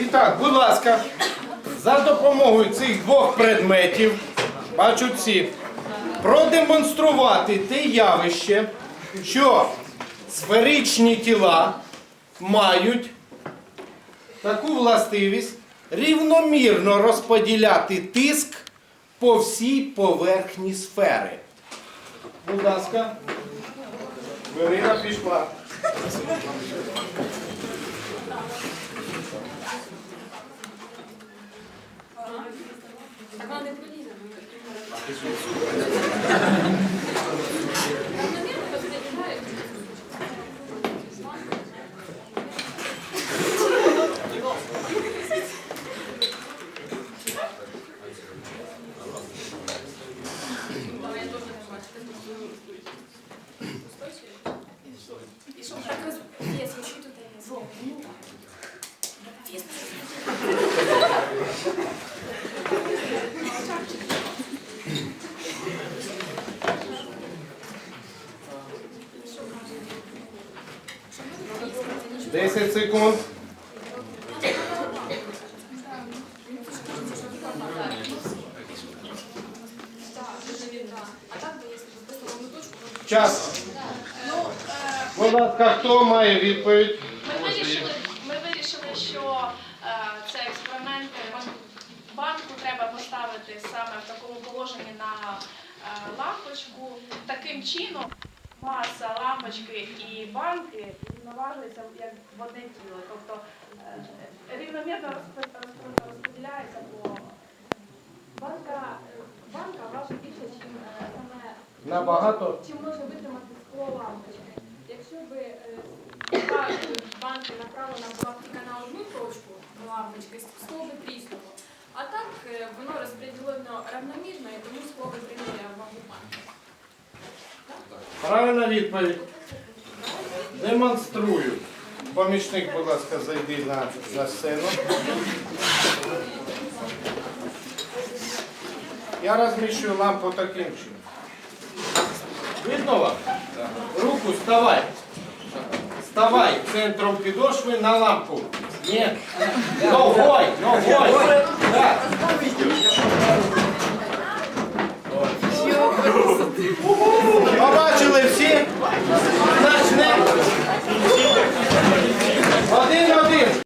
І так, будь ласка, за допомогою цих двох предметів, бачу ці, продемонструвати те явище, що сферичні тіла мають таку властивість рівномірно розподіляти тиск по всій поверхні сфери. Будь ласка, Верина пішла. Так вона так роз... Вес, що тут є? Вес. Десять секунд. А так би, якщо просто одну точку, то Час. Ну, е, Будь ласка, хто має відповідь? Ми вирішили, ми вирішили, що е, це експеримент банку треба поставити саме в такому положенні на е, лампочку. Таким чином маса лампочки і банки рівноважується як в одне тіло. Тобто е, рівномірно розподіляється по банка, е, банка важить більше, ніж саме Набагато. чи може витримати скло лампочки? Якщо би е, банки направлена була тільки на одну точку лампочки, скло би тріснуло. А так е, воно розподілено равномірно і тому скло би прийняли вагу банки. Правильна відповідь. Демонструю. Помічник, будь ласка, зайди на, на сцену. Я розміщую лампу таким чином. Видно вам? Руку ставай. Ставай центром підошви на лампу. Ні. Ногой, ногой. Так.